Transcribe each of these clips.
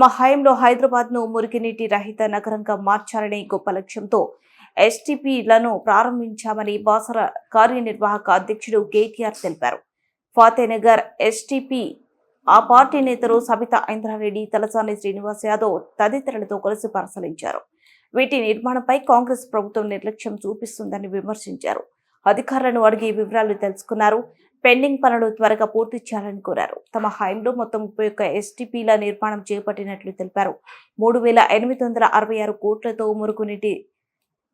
తమ హయాంలో హైదరాబాద్ను మురికినీటి రహిత నగరంగా మార్చాలనే గొప్ప లక్ష్యంతో ఎస్టీపీలను ప్రారంభించామని బాసర కార్యనిర్వాహక అధ్యక్షుడు కేటీఆర్ తెలిపారు. ఫాతేనగర్ ఎస్టీపీ ఆ పార్టీ నేతలు సబితా ఇంద్రారెడ్డి తలసాని శ్రీనివాస్ యాదవ్ తదితరులతో కలిసి పరిశీలించారు. వీటి నిర్మాణంపై కాంగ్రెస్ ప్రభుత్వం నిర్లక్ష్యం చూపిస్తుందని విమర్శించారు. అధికారులను అడిగి వివరాలు తెలుసుకున్నారు. పెండింగ్ పనులు త్వరగా పూర్తి చేయాలని కోరారు. తమ హయాంలో మొత్తం ముప్పై ఒక్క ఎస్టీపీల నిర్మాణం చేపట్టినట్లు తెలిపారు. మూడు వేల ఎనిమిది వందల అరవై ఆరు కోట్లతో మురుగునీటి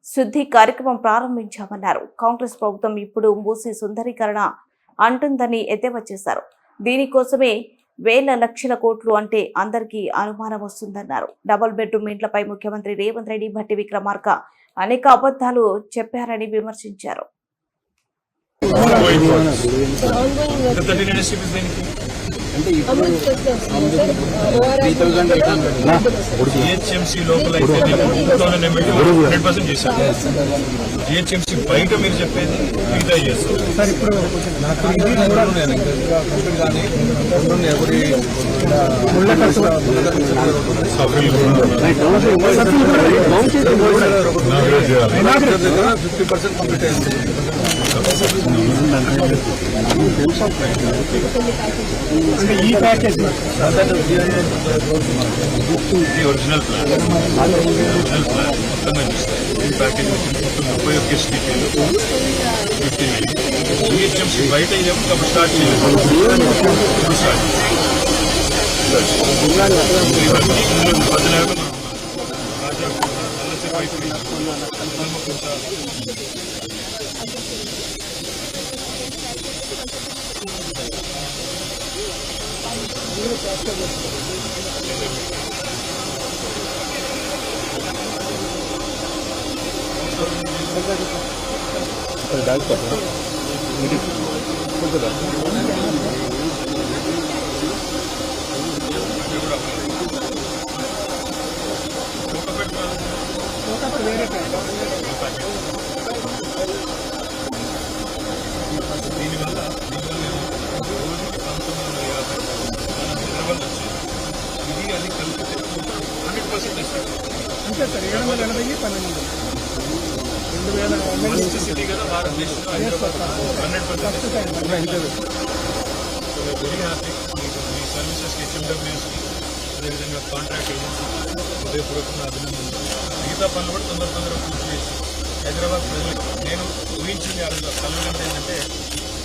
శుద్ధి కార్యక్రమం ప్రారంభించామన్నారు. కాంగ్రెస్ ప్రభుత్వం ఇప్పుడు మూసి సుందరీకరణ అంటుందని ఎద్దేవా చేశారు. దీనికోసమే వేల లక్షల కోట్లు అంటే అందరికీ అనుమానం వస్తుందన్నారు. డబుల్ బెడ్రూమ్ ఇంట్లపై ముఖ్యమంత్రి రేవంత్ రెడ్డి భట్టి విక్రమార్క అనేక అబద్ధాలు చెప్పారని విమర్శించారు. దేనికి జిహెచ్ఎంసీ లోపల అయితే హండ్రెడ్ పర్సెంట్ చేశారు జిహెచ్ఎంసీ బయట మీరు చెప్పేది మిగతా ఖర్చు. ఫిఫ్టీ పర్సెంట్ కంప్లీట్ అయింది. అంటే ఈ ప్యాకేజ్ ఇది ఒరిజినల్ ప్లాన్ ఒరిజినల్ ప్లాన్ మొత్తంగా చూస్తారు ఈ ప్యాకేజ్ వచ్చి మొత్తం ముప్పై ఒక్క ఎస్టీపీలు ఫిఫ్టీ జిహెచ్ఎంసీ బయట ఏమో అప్పుడు స్టార్ట్ చేయలేదు ఇప్పుడు స్టార్ట్ ఇవన్నీ ఇందులో పద్నాలుగు రాజా అల్లసి डाल कर వేరే అంతే సార్ ఏడు వందల ఎనభై పన్నెండు వందలు. రెండు వేల అదేవిధంగా కాంట్రాక్ట్ ఏజెన్సీకి హృదయపూర్వకంగా అభినందనలు మిగతా పనులు కూడా తొందర తొందరగా పూర్తి చేసి హైదరాబాద్ ప్రజలకు నేను ఊహించింది ఆ రోజు కలగడం ఏంటంటే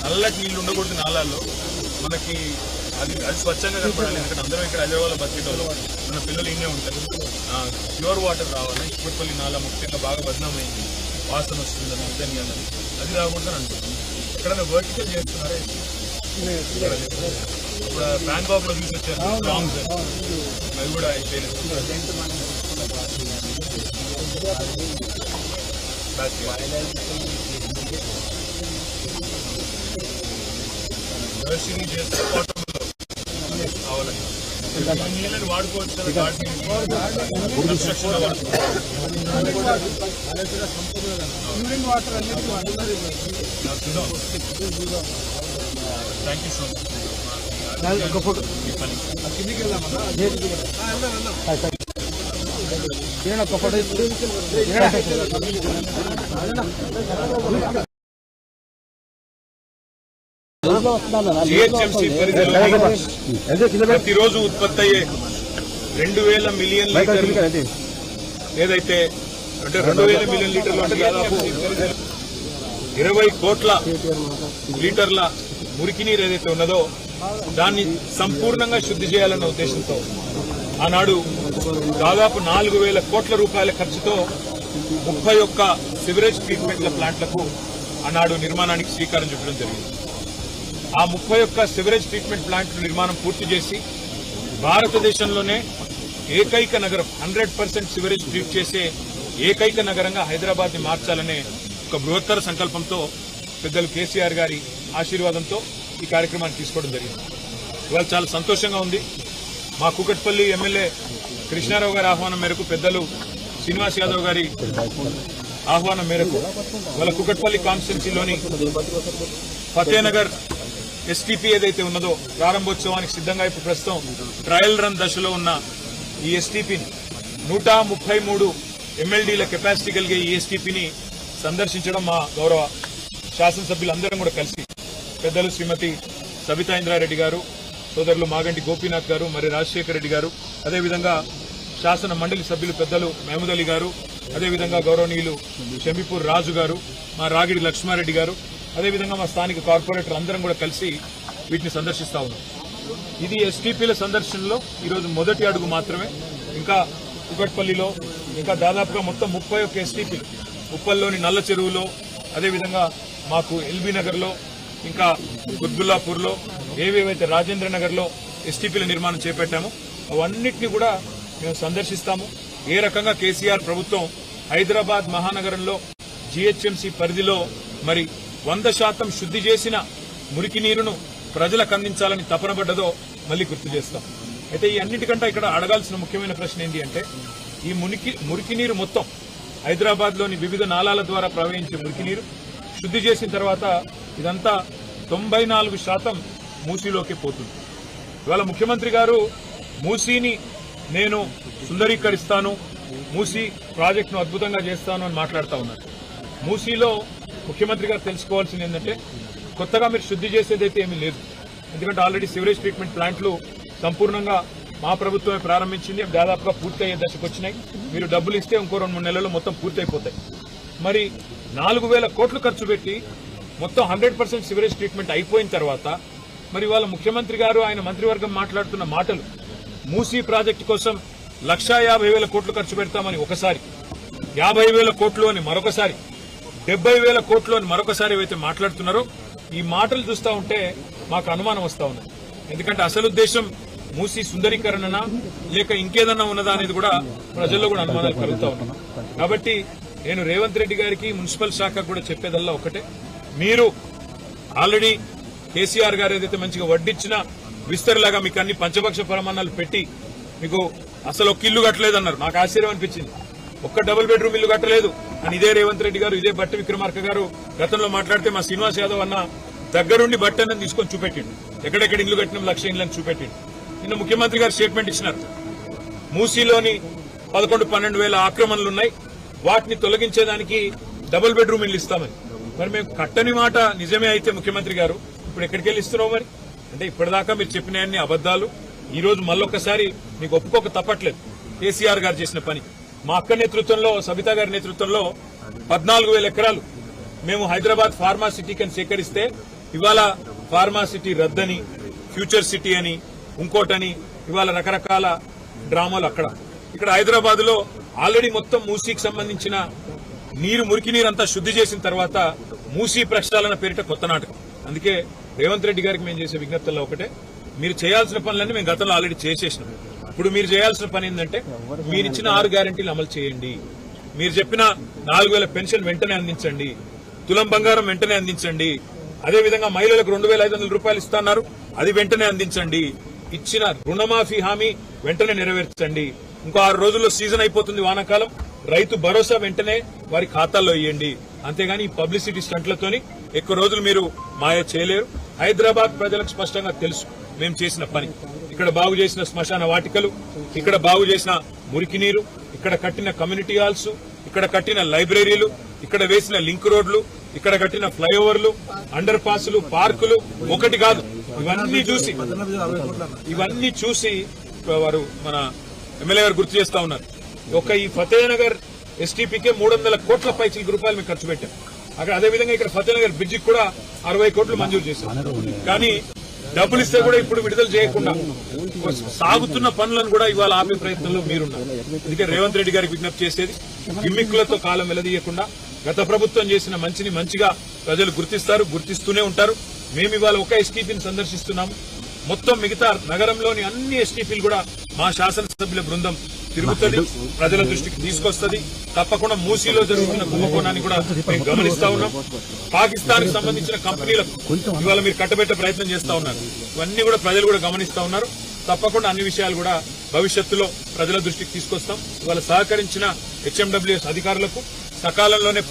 నల్లటి నీళ్ళు ఉండకూడదు నాలాల్లో. మనకి అది అది స్వచ్ఛంగా కనపడాలి ఎందుకంటే అందరం ఇక్కడ హైదరాబాద్లో బతికేటోళ్ళు. మన పిల్లలు ఇన్నే ఉంటారు. ప్యూర్ వాటర్ రావాలి ఇప్పటిపల్లి నాలా ముఖ్యంగా బాగా బదనామైంది. వాసన వస్తుందని అన్నది అది రాకూడదని అంటున్నాను ఎక్కడైనా వర్టికల్ చేస్తున్నారా? ఇప్పుడు బ్యాంకాక్లో చూసి వచ్చారు స్ట్రాంగ్స్ అవి కూడా అయిపోయినాయి. నర్సరీ చేస్తే నీళ్ళని వాడుకోవచ్చు water thank you so much ఒక ఫోటో మీ ఒక ఫోటో జిహెచ్ఎంసీ పరిధిలో ప్రతిరోజు ఉత్పత్తి అయ్యే రెండు వేల మిలియన్ లీటర్లు ఏదైతే అంటే రెండు వేల మిలియన్ లీటర్లు అంటే దాదాపు ఇరవై కోట్ల లీటర్ల మురికి నీరు ఏదైతే ఉన్నదో దాన్ని సంపూర్ణంగా శుద్ధి చేయాలన్న ఉద్దేశంతో ఆనాడు దాదాపు నాలుగు వేల కోట్ల రూపాయల ఖర్చుతో ముప్పై ఒక్క సివరేజ్ ట్రీట్మెంట్ల ప్లాంట్లకు ఆనాడు నిర్మాణానికి శ్రీకారం చుట్టడం జరిగింది. ఆ ముప్పై ఒక్క సివరేజ్ ట్రీట్మెంట్ ప్లాంట్ నిర్మాణం పూర్తి చేసి భారతదేశంలోనే ఏకైక నగరం హండ్రెడ్ పర్సెంట్ సివరేజ్ ట్రీట్ చేసే ఏకైక నగరంగా హైదరాబాద్ని మార్చాలనే ఒక బృహత్తర సంకల్పంతో పెద్దలు కేసీఆర్ గారి ఆశీర్వాదంతో ఈ కార్యక్రమాన్ని తీసుకోవడం జరిగింది. ఇవాళ చాలా సంతోషంగా ఉంది. మా కూకట్పల్లి ఎమ్మెల్యే కృష్ణారావు గారి ఆహ్వానం మేరకు పెద్దలు శ్రీనివాస్ యాదవ్ గారి ఆహ్వానం మేరకు వాళ్ళ కుకట్పల్లి కాన్స్టిట్యున్సీలోని ఫతేనగర్ ఎస్టీపీ ఏదైతే ఉన్నదో ప్రారంభోత్సవానికి సిద్ధంగా ఇప్పుడు ప్రస్తుతం ట్రయల్ రన్ దశలో ఉన్న ఈ ఎస్టీపీని నూట ముప్పై మూడు ఎమ్మెల్డీల కెపాసిటీ కలిగే ఈ ఎస్టీపీని సందర్శించడం మా గౌరవ శాసనసభ్యులందరం కూడా కలిసి పెద్దలు శ్రీమతి సబితా ఇంద్రారెడ్డి గారు సోదరులు మాగంటి గోపీనాథ్ గారు మరి రాజశేఖర రెడ్డి గారు అదేవిధంగా శాసన మండలి సభ్యులు పెద్దలు మహమూద్ అలీ గారు అదేవిధంగా గౌరవనీయులు షమీపూర్ రాజు గారు మా రాగిడి లక్ష్మారెడ్డి గారు అదేవిధంగా మా స్థానిక కార్పొరేటర్ అందరం కూడా కలిసి వీటిని సందర్శిస్తూ ఉన్నాం. ఇది ఎస్టీపీల సందర్శనలో ఈరోజు మొదటి అడుగు మాత్రమే. ఇంకా కుకట్పల్లిలో ఇంకా దాదాపుగా మొత్తం ముప్పై ఒక్క ఎస్టీపీలు ఉప్పల్లోని నల్ల చెరువులో అదేవిధంగా మాకు ఎల్బీ నగర్లో ఇంకా గుద్బుల్లాపూర్లో ఏవేవైతే రాజేంద్ర నగర్లో ఎస్టీపీల నిర్మాణం చేపట్టామో అవన్నిటిని కూడా మేము సందర్శిస్తాము. ఏ రకంగా కేసీఆర్ ప్రభుత్వం హైదరాబాద్ మహానగరంలో జీహెచ్ఎంసీ పరిధిలో మరి వంద శాతం శుద్ధి చేసిన మురికి నీరును ప్రజలకు అందించాలని తపనబడ్డదో మళ్ళీ గుర్తు చేస్తాం. అయితే ఈ అన్నిటికంటే ఇక్కడ అడగాల్సిన ముఖ్యమైన ప్రశ్న ఏంటి అంటే ఈ మురికి మురికి నీరు మొత్తం హైదరాబాద్లోని వివిధ నాలాల ద్వారా ప్రవహించే మురికి నీరు శుద్ధి చేసిన తర్వాత ఇదంతా తొంభై నాలుగు శాతం మూసీలోకి పోతుంది. ఇవాళ ముఖ్యమంత్రి గారు మూసీని నేను సుందరీకరిస్తాను మూసీ ప్రాజెక్టును అద్భుతంగా చేస్తాను అని మాట్లాడుతూ ఉన్నారు. మూసీలో ముఖ్యమంత్రి గారు తెలుసుకోవాల్సింది ఏంటంటే కొత్తగా మీరు శుద్ధి చేసేది అయితే ఏమీ లేదు. ఎందుకంటే ఆల్రెడీ సివరేజ్ ట్రీట్మెంట్ ప్లాంట్లు సంపూర్ణంగా మా ప్రభుత్వమే ప్రారంభించింది. దాదాపుగా పూర్తి అయ్యే దశకు వచ్చినాయి. మీరు డబ్బులు ఇస్తే ఇంకో రెండు మూడు నెలల్లో మొత్తం పూర్తయిపోతాయి. మరి నాలుగు వేల కోట్లు ఖర్చు పెట్టి మొత్తం హండ్రెడ్ పర్సెంట్ సివరేజ్ ట్రీట్మెంట్ అయిపోయిన తర్వాత మరి వాళ్ళ ముఖ్యమంత్రి గారు ఆయన మంత్రివర్గం మాట్లాడుతున్న మాటలు మూసీ ప్రాజెక్టు కోసం లక్షా యాభై వేల కోట్లు ఖర్చు పెడతామని ఒకసారి యాభై వేల కోట్లు అని మరొకసారి డెబ్బై వేల కోట్లు అని మరొకసారి ఏవైతే మాట్లాడుతున్నారో ఈ మాటలు చూస్తా ఉంటే మాకు అనుమానం వస్తా ఉంది ఎందుకంటే అసలు ఉద్దేశం మూసి సుందరీకరణనా లేక ఇంకేదన్నా ఉన్నదా అనేది కూడా ప్రజల్లో కూడా అనుమానాలు కలుగుతా ఉన్నాయి. కాబట్టి నేను రేవంత్ రెడ్డి గారికి మున్సిపల్ శాఖ కూడా చెప్పేదల్లా ఒకటే. మీరు ఆల్రెడీ కేసీఆర్ గారు ఏదైతే మంచిగా వడ్డిచ్చినా విస్తరలాగా మీకు అన్ని పంచపక్ష ప్రమాణాలు పెట్టి మీకు అసలు ఒక ఇల్లు కట్టలేదన్నారు. నాకు ఆశ్చర్యం అనిపించింది. ఒక్క డబుల్ బెడ్రూమ్ ఇల్లు కట్టలేదు. అని ఇదే రేవంత్ రెడ్డి గారు ఇదే భట్ట విక్రమార్క గారు గతంలో మాట్లాడితే మా శ్రీనివాస్ యాదవ్ అన్న దగ్గరుండి బట్టని తీసుకొని చూపెట్టిండు. ఎక్కడెక్కడ ఇల్లు కట్టిన లక్ష ఇళ్ళని చూపెట్టిండు. నిన్న ముఖ్యమంత్రి గారు స్టేట్మెంట్ ఇచ్చినారు. మూసీలోని పదకొండు పన్నెండు వేల ఆక్రమణలు ఉన్నాయి. వాటిని తొలగించేదానికి డబుల్ బెడ్రూమ్ ఇల్లు ఇస్తామని. మరి మేము కట్టని మాట నిజమే అయితే ముఖ్యమంత్రి గారు ఇప్పుడు ఎక్కడికి వెళ్ళి ఇస్తున్నావు మరి? అంటే ఇప్పటిదాకా మీరు చెప్పిన అన్ని అబద్దాలు ఈ రోజు మళ్ళొక్కసారి మీకు ఒప్పుకోక తప్పట్లేదు. కేసీఆర్ గారు చేసిన పని. మా అక్క నేతృత్వంలో సబితా గారి నేతృత్వంలో పద్నాలుగు వేల ఎకరాలు మేము హైదరాబాద్ ఫార్మా సిటీకి సేకరిస్తే ఇవాళ ఫార్మా సిటీ రద్దని ఫ్యూచర్ సిటీ అని ఇంకోటని ఇవాళ రకరకాల డ్రామాలు అక్కడ. ఇక్కడ హైదరాబాద్లో ఆల్రెడీ మొత్తం మూసీకి సంబంధించిన నీరు మురికి నీరు అంతా శుద్ధి చేసిన తర్వాత మూసీ ప్రక్షాళన పేరిట కొత్త నాటకం. అందుకే రేవంత్ రెడ్డి గారికి మేము చేసే విజ్ఞప్తుల్లో ఒకటే. మీరు చేయాల్సిన పనులన్నీ మేము గతంలో ఆల్రెడీ చేసేసినాం. ఇప్పుడు మీరు చేయాల్సిన పని ఏంటంటే మీరు ఇచ్చిన ఆరు గ్యారంటీలు అమలు చేయండి. మీరు చెప్పిన నాలుగు వేల పెన్షన్ వెంటనే అందించండి. తులం బంగారం వెంటనే అందించండి. అదే విధంగా మహిళలకు రెండు వేల ఐదు వందల రూపాయలు ఇస్తున్నారు. అది వెంటనే అందించండి. ఇచ్చిన రుణమాఫీ హామీ వెంటనే నెరవేర్చండి. ఇంకో ఆరు రోజుల్లో సీజన్ అయిపోతుంది వానాకాలం. రైతు భరోసా వెంటనే వారి ఖాతాల్లో ఇవ్వండి అంతేగాని ఈ పబ్లిసిటీ స్టంట్లతోని ఎక్కువ రోజులు మీరు మాయ చేయలేరు. హైదరాబాద్ ప్రజలకు స్పష్టంగా తెలుసు. మేము చేసిన పని. ఇక్కడ బాగు చేసిన శ్మశాన వాటికలు ఇక్కడ బాగు చేసిన మురికి నీరు ఇక్కడ కట్టిన కమ్యూనిటీ హాల్స్ ఇక్కడ కట్టిన లైబ్రరీలు ఇక్కడ వేసిన లింక్ రోడ్లు ఇక్కడ కట్టిన ఫ్లైఓవర్లు అండర్ పాస్లు పార్కులు ఒకటి కాదు ఇవన్నీ చూసి ఇవన్నీ చూసి వారు మన ఎమ్మెల్యే గారు గుర్తు చేస్తా ఉన్నారు. ఒక ఈ ఫతేనగర్ ఎస్టీపీకే మూడు వందల కోట్ల పైచిలకు రూపాయలు మేము ఖర్చు పెట్టాం. అక్కడ అదే విధంగా ఇక్కడ ఫతేనగర్ బ్రిడ్జికి కూడా అరవై కోట్లు మంజూరు చేశాం. కానీ డబ్బులు ఇస్తే కూడా ఇప్పుడు విడుదల చేయకుండా సాగుతున్న పనులను కూడా ఇవాళ ఆపే ప్రయత్నంలో మీరున్నారు. అందుకే రేవంత్ రెడ్డి గారికి విజ్ఞప్తి చేసేది గిమ్మిక్కులతో కాలం వెలదీయకుండా గత ప్రభుత్వం చేసిన మంచిని మంచిగా ప్రజలు గుర్తిస్తారు గుర్తిస్తూనే ఉంటారు. మేము ఇవాళ ఒక ఎస్టీపీని సందర్శిస్తున్నాము. మొత్తం మిగతా నగరంలోని అన్ని ఎస్టీపీలు కూడా మా శాసనసభ్యుల బృందం తిరుగుతుంది ప్రజల దృష్టికి తీసుకొస్తుంది. తప్పకుండా మూసీలో జరుగుతున్న కుంభకోణాన్ని కూడా మేము గమనిస్తా ఉన్నాం. పాకిస్తాన్కి సంబంధించిన కంపెనీలకు ఇవాళ మీరు కట్టబెట్టే ప్రయత్నం చేస్తా ఉన్నారు. ఇవన్నీ కూడా ప్రజలు కూడా గమనిస్తా ఉన్నారు. తప్పకుండా అన్ని విషయాలు కూడా భవిష్యత్తులో ప్రజల దృష్టికి తీసుకొస్తాం. ఇవాళ సహకరించిన హెచ్ఎండబ్ల్యూఎస్ అధికారులకు సకాలంలోనే